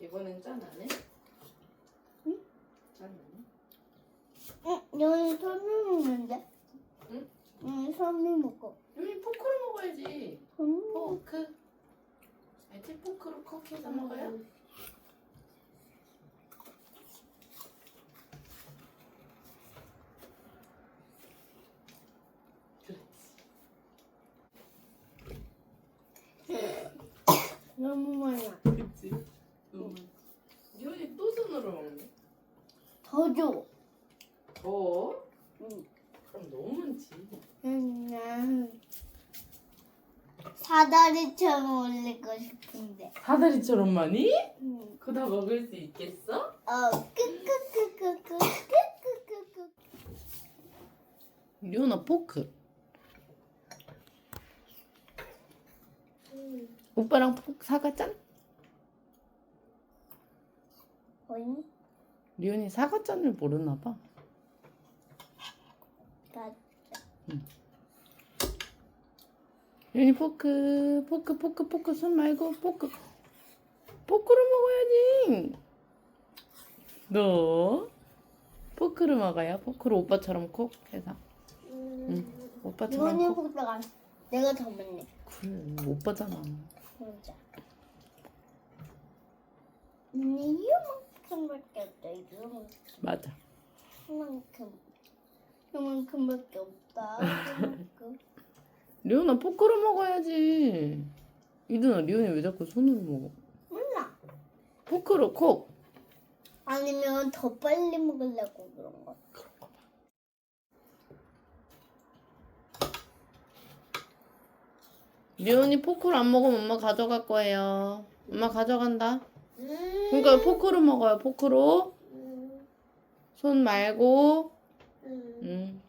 이번엔 짠 안 해? 응? 짠 안 해? 응, 여기 손을 먹는데? 응? 응, 손을 먹어. 여기 포크로 먹어야지. 포크. 알지? 포크로 콕 해서 먹어요? 도조. 더? 응. 그럼 너무 많지. 응, 음, 사다리처럼 올리고 싶은데. 사다리처럼 많이? 응. 그거 다 먹을 수 있겠어? 어, 끄끄끄끄끄 끄끄끄끄. 유나 포크. 음. 오빠랑 포크 사갔잖아. 언니? 리온이 사과 짠을 모르나 봐. 가. 리온이 포크, 포크, 포크, 포크, 손 말고 포크. 포크로 먹어야지. 너 포크로 먹어요. 포크로 오빠처럼 콕 해서. 응. 오빠처럼 이거는 콕. 호다가 내가 더 많네. 그래, 오빠잖아. 혼자. 근데 이만큼밖에 없다. 이만큼. 맞아. 이만큼. 이만큼밖에 없다. 이만큼. 리온아 포크로 먹어야지. 이든아 리온이 왜 자꾸 손으로 먹어? 몰라. 포크로 콕. 아니면 더 빨리 먹으려고 그런 거. 그런가 봐. 리온이 포크로 안 먹으면 엄마 가져갈 거예요. 엄마 가져간다. 그러니까 포크로 먹어요. 포크로. 음, 손 말고. 음. 음.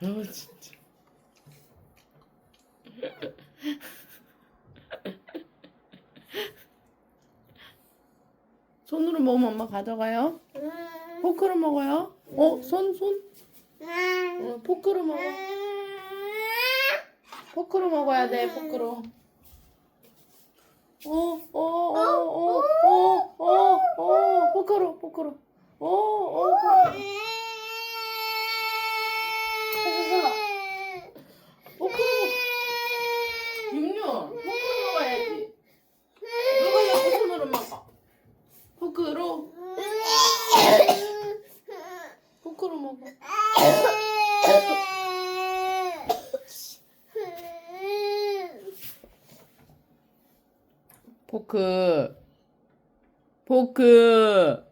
아 진짜. 손으로 먹으면 엄마 가져가요. 포크로 먹어요. 어, 손, 손. 어, 포크로 먹어. 포크로 먹어야 돼, 포크로. 어, 어, 어, 어, 어, 어, 어, 포크로, 포크로. 어, 어, 포크로 먹어. 윤유, 포크로 먹어야지. 누가 자꾸 손으로 먹어? 포크로, 포크로 먹어. 僕、僕、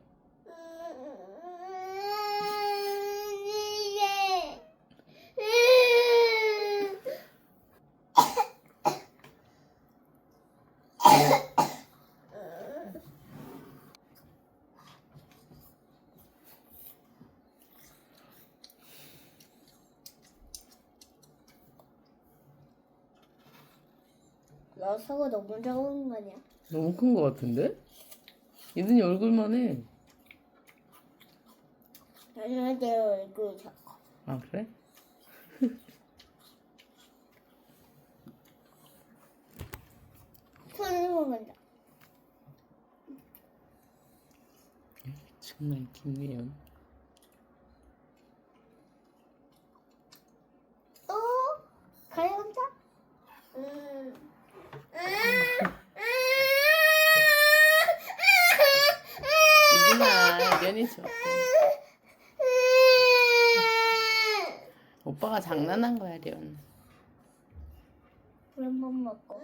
나 사과 너무 작은 거 아니야? 너무 큰 거 같은데? 이든이 얼굴만 해. 아니야 내 얼굴 작아. 아, 그래? 손을 먹는다. 정말 김미연. 어? 가려운다? 음. 이든아, 면이 좋아. 오빠가 장난한 거야, 련. 물만 먹고.